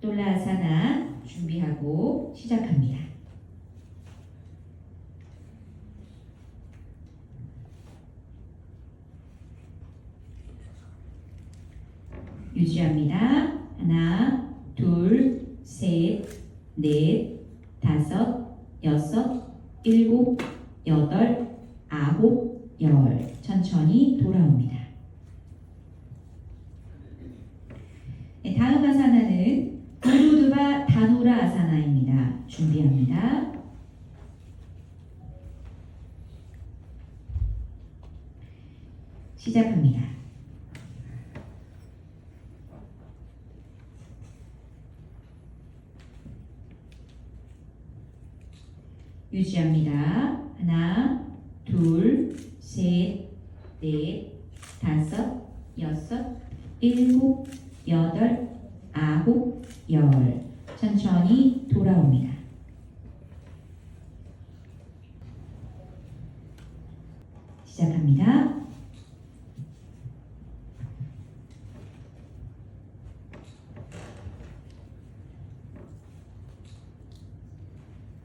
돌라아사나 준비하고 시작합니다. 유지합니다. 하나, 둘, 셋, 넷, 다섯, 여섯, 일곱, 여덟, 아홉, 열. 천천히 돌아옵니다. 네, 다음 아사나는 아사나입니다. 준비합니다. 시작합니다. 유지합니다. 하나, 둘, 셋, 넷, 다섯, 여섯, 일곱, 여덟, 아홉, 열. 천천히 돌아옵니다. 시작합니다.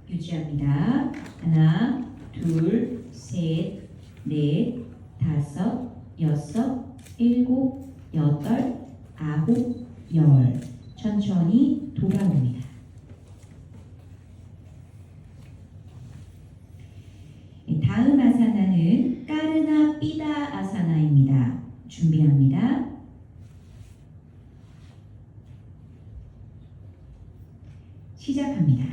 유지합니다. 하나, 둘, 셋, 넷, 다섯, 여섯, 일곱, 여덟, 아홉, 열. 천천히 돌아옵니다. 네, 다음 아사나는 까르나 삐다 아사나입니다. 준비합니다. 시작합니다.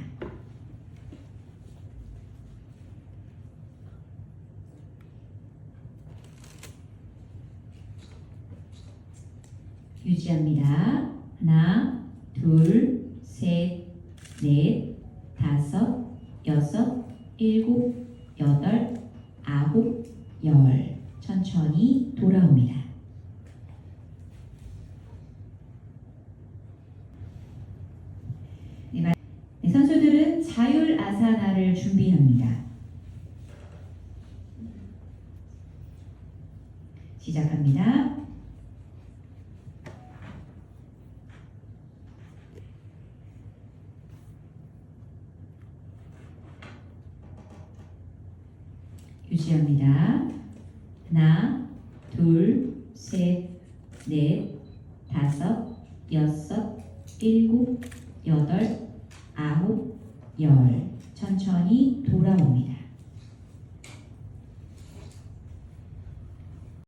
유지합니다. 하나, 둘, 셋, 넷, 다섯, 여섯, 일곱, 여덟, 아홉, 열. 천천히 돌아옵니다. 네, 마- 네, 선수들은 자율 아사나를 준비합니다. 시작합니다. 유지합니다. 하나, 둘, 셋, 넷, 다섯, 여섯, 일곱, 여덟, 아홉, 열. 천천히 돌아옵니다.